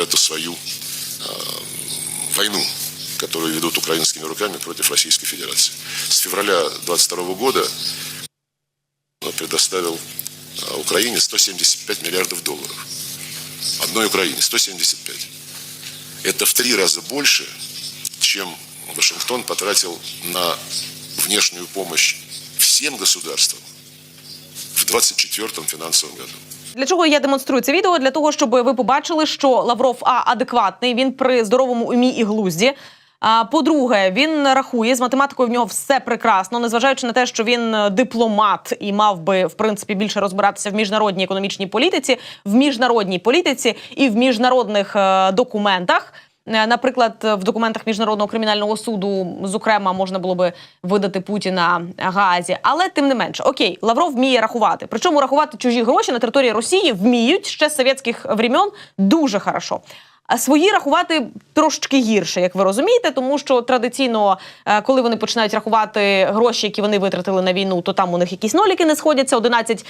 эту свою э, войну, которую ведут украинскими руками против Российской Федерации. С февраля 22 года предоставил э, Украине 175 миллиардов долларов. Одной Украине 175. Это в три раза больше, чем Вашингтон потратил на внешнюю помощь всем государствам в 2024 финансовом году. Для чого я демонструю це відео? Для того, щоб ви побачили, що Лавров а адекватний, він при здоровому умі і глузді. А по-друге, він рахує з математикою в нього все прекрасно, незважаючи на те, що він е, дипломат і мав би в принципі більше розбиратися в міжнародній економічній політиці, в міжнародній політиці і в міжнародних е, документах. Е, Наприклад, в документах міжнародного кримінального суду, зокрема, можна було би видати Путіна Гаазі. Але тим не менше, окей, Лавров вміє рахувати. Причому рахувати чужі гроші на території Росії вміють ще з совєтських времен дуже хорошо. А свої рахувати трошки гірше, як ви розумієте, тому що традиційно, е, коли вони починають рахувати гроші, які вони витратили на війну, то там у них якісь ноліки не сходяться. 11 м,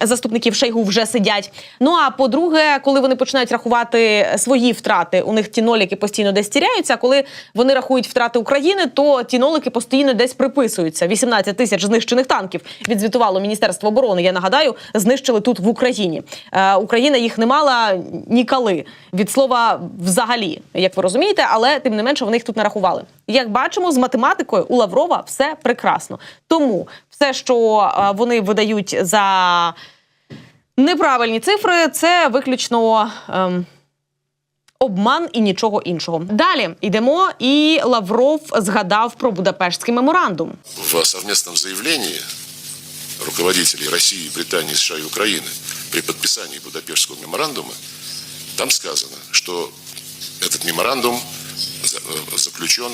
заступників Шейгу вже сидять. Ну а по-друге, коли вони починають рахувати свої втрати, у них ті ноліки постійно десь тіряються. Коли вони рахують втрати України, то ті нолики постійно десь приписуються. 18 тисяч знищених танків відзвітувало Міністерство оборони. Я нагадаю, знищили тут в Україні. Е, Україна їх не мала ніколи від слова взагалі, як ви розумієте, але тим не менше вони їх тут нарахували. Як бачимо, з математикою у Лаврова все прекрасно. Тому все, що е, вони видають за неправильні цифри, це виключно. ем, Обман і нічого іншого. Далі йдемо, і Лавров згадав про Будапештський меморандум. В совместном заявлении руководителей России, Британии, США и Украины при подписании Будапештского меморандума там сказано, что этот меморандум за- э, заключен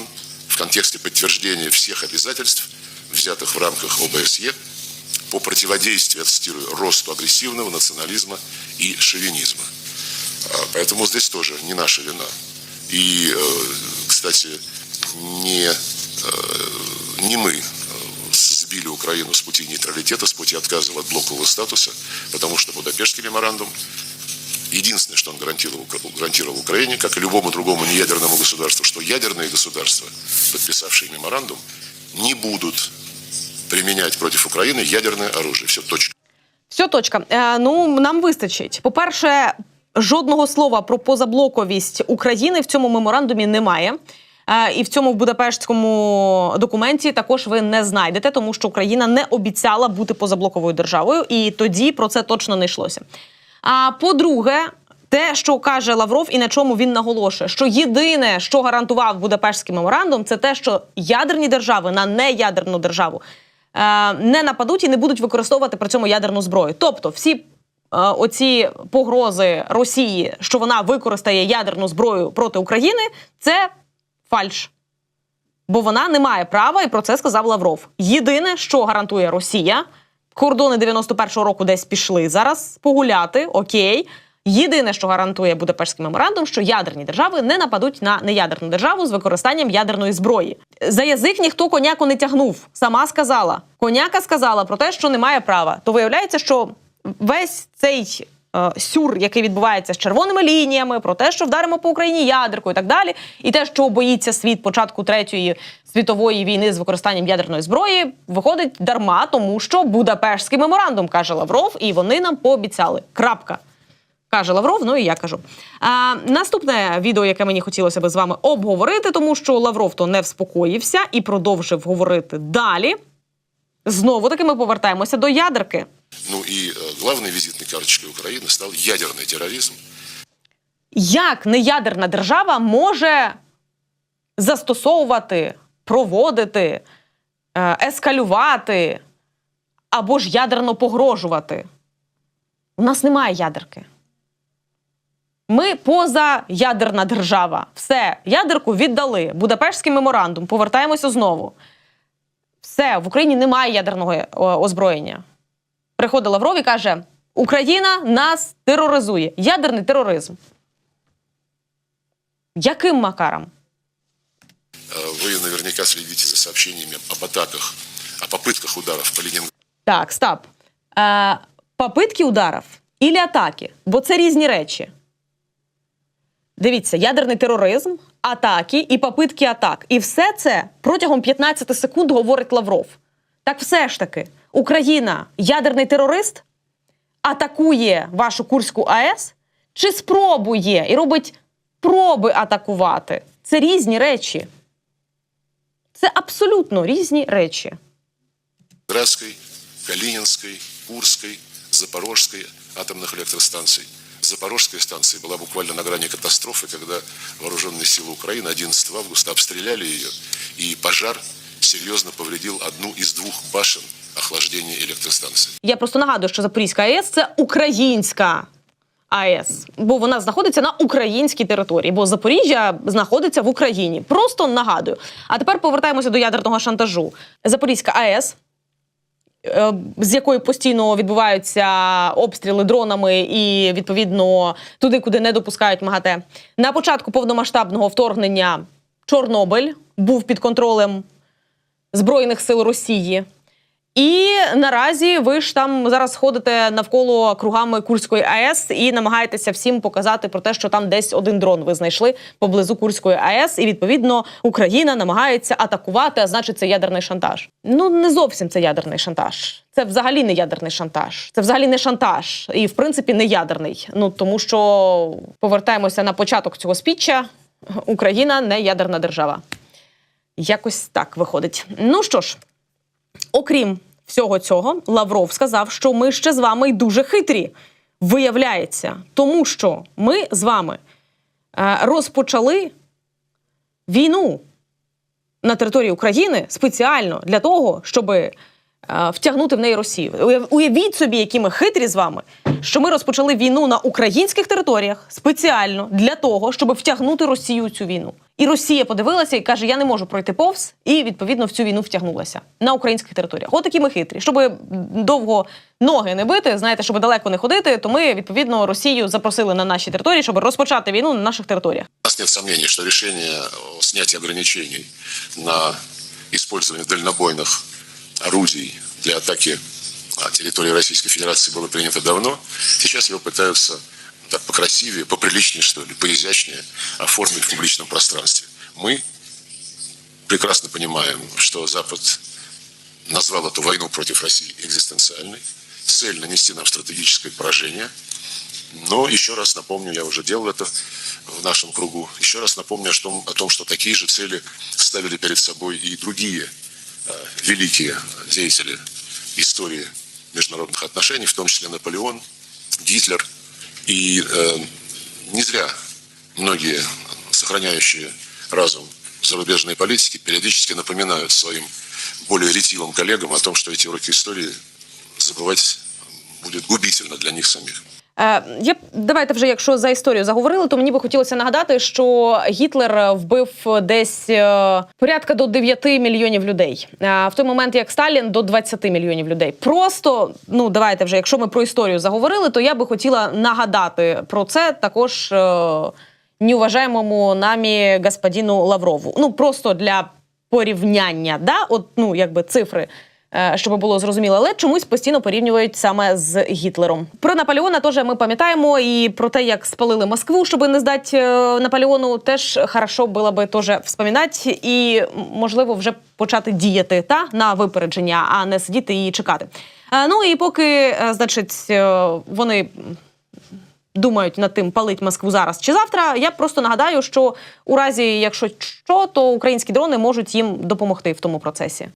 в контексте подтверждения всех обязательств, взятых в рамках ОБСЕ, по противодействию, цитирую, росту агрессивного национализма и шовинизма. А, Поэтому здесь тоже не наша вина. И, э, кстати, не, э, не мы э, сбили Украину с пути нейтралитета, с пути отказа от блокового статуса, потому что Будапештский меморандум единственное, что он гарантировал, гарантировал Украине, как и любому другому неядерному государству, что ядерные государства, подписавшие меморандум, не будут применять против Украины ядерное оружие. Все, точка. Все, точка. Е, ну нам вистачить. По-перше, жодного слова про позаблоковість України в цьому меморандумі немає. Е, і в цьому будапештському документі також ви не знайдете, тому що Україна не обіцяла бути позаблоковою державою, і тоді про це точно не йшлося. А по-друге, те, що каже Лавров, і на чому він наголошує, що єдине, що гарантував Будапештський меморандум, це те, що ядерні держави на неядерну державу не нападуть і не будуть використовувати при цьому ядерну зброю. Тобто, всі е, оці погрози Росії, що вона використає ядерну зброю проти України, це фальш. Бо вона не має права, і про це сказав Лавров. Єдине, що гарантує Росія, кордони 91-го року десь пішли зараз погуляти, окей. Єдине, що гарантує Будапештський меморандум, що ядерні держави не нападуть на неядерну державу з використанням ядерної зброї. За язик ніхто коняку не тягнув. Сама сказала. Коняка сказала про те, що немає права. То виявляється, що весь цей е, сюр, який відбувається з червоними лініями, про те, що вдаримо по Україні ядеркою і так далі, і те, що боїться світ початку третьої світової війни з використанням ядерної зброї, виходить дарма, тому що Будапештський меморандум каже Лавров, і вони нам пообіцяли. Крапка Каже Лавров, ну і я кажу. А, наступне відео, яке мені хотілося би з вами обговорити, тому що Лавров то не вспокоївся і продовжив говорити далі. Знову таки ми повертаємося до ядерки. Ну и э, главной визитной карточкой Украины стал ядерный терроризм. Як неядерна держава може застосовувати, проводити, е, ескалювати або ж ядерно погрожувати? У нас немає ядерки. Ми позаядерна держава. Все, ядерку віддали. Будапештський меморандум. Повертаємося знову. Все, в Україні немає ядерного е, озброєння. Приходить Лавров і каже: Україна нас тероризує. Ядерний тероризм. Яким макаром? Э, Вы наверняка следите за сообщениями об атаках, о попытках ударов по Ленинграду. Так, стоп. Е, попитки ударів і атаки, бо це різні речі. Дивіться, ядерний тероризм, атаки і попитки атак. І все це протягом 15 секунд говорить Лавров. Так все ж таки, Україна ядерний терорист атакує вашу Курську АЕС чи спробує і робить проби атакувати. Це різні речі. Це абсолютно різні речі. Градской, Калининской, Курской, Запорожской атомных электростанций. Запорожская станция была буквально на грани катастрофы, когда вооруженные силы Украины 11 августа обстреляли ее, и пожар серьезно повредил одну из двух башен охлаждения электростанции. Я просто нагадую, що Запорізька АЕС це українська АЕС, бо вона знаходиться на українській території, бо Запоріжжя знаходиться в Україні. Просто нагадую. А тепер повертаємося до ядерного шантажу. Запорізька АЕС. е, З якої постійно відбуваються обстріли дронами і відповідно туди, куди не допускають МАГАТЕ. На початку повномасштабного вторгнення Чорнобиль був під контролем Збройних сил Росії. І наразі ви ж там зараз ходите навколо кругами Курської АЕС і намагаєтеся всім показати про те, що там десь один дрон ви знайшли поблизу Курської АЕС, і відповідно Україна намагається атакувати, а значить, це ядерний шантаж. Ну не зовсім це ядерний шантаж. Це взагалі не ядерний шантаж. Це взагалі не шантаж, і в принципі не ядерний. Ну тому що повертаємося на початок цього спіччя. Україна не ядерна держава. Якось так виходить. Ну що ж. Окрім всього цього, Лавров сказав, що ми ще з вами й дуже хитрі. Виявляється, тому що ми з вами е, розпочали війну на території України спеціально для того, щоб е, втягнути в неї Росію. Уявіть собі, які ми хитрі з вами, що ми розпочали війну на українських територіях спеціально для того, щоб втягнути Росію у цю війну. І Росія подивилася і каже: Я не можу пройти повз, і відповідно в цю війну втягнулася на українських територіях. От такі ми хитрі. Щоб довго ноги не бити, знаєте, щоб далеко не ходити, то ми відповідно Росію запросили на наші території, щоб розпочати війну на наших територіях. У нас нет сомнений, что решение о снятии ограничений на использование дальнобойных орудий для атаки а, территории Российской Федерации было принято давно. Сейчас его пытаются ну, так покрасивее, поприличнее, что ли, поизящнее оформить в публичном пространстве. Мы прекрасно понимаем, что Запад назвал эту войну против России экзистенциальной. Цель нанести нам стратегическое поражение – но еще раз напомню, я уже делал это в нашем кругу, еще раз напомню о том, о том что такие же цели ставили перед собой и другие э, великие деятели истории международных отношений, в том числе Наполеон, Гитлер. И э, не зря многие сохраняющие разум зарубежные политики периодически напоминают своим более ретивым коллегам о том, что эти уроки истории забывать будет губительно для них самих. Е, я давайте вже, якщо за історію заговорили, то мені би хотілося нагадати, що Гітлер вбив десь е, порядка до 9 мільйонів людей. Е, в той момент, як Сталін, до 20 мільйонів людей. Просто ну давайте вже, якщо ми про історію заговорили, то я би хотіла нагадати про це також неуважаємому намі господину Лаврову. Ну просто для порівняння, да, от ну якби цифри. Е, Щоб було зрозуміло, але чомусь постійно порівнюють саме з Гітлером. Про Наполеона теж ми пам'ятаємо, і про те, як спалили Москву, щоб не здати е, Наполеону, теж хорошо було би теж вспоминати і можливо вже почати діяти та на випередження, а не сидіти і чекати. Е, Ну і поки, значить, вони думають над тим, палить Москву зараз чи завтра. Я просто нагадаю, що у разі, якщо що, то українські дрони можуть їм допомогти в тому процесі.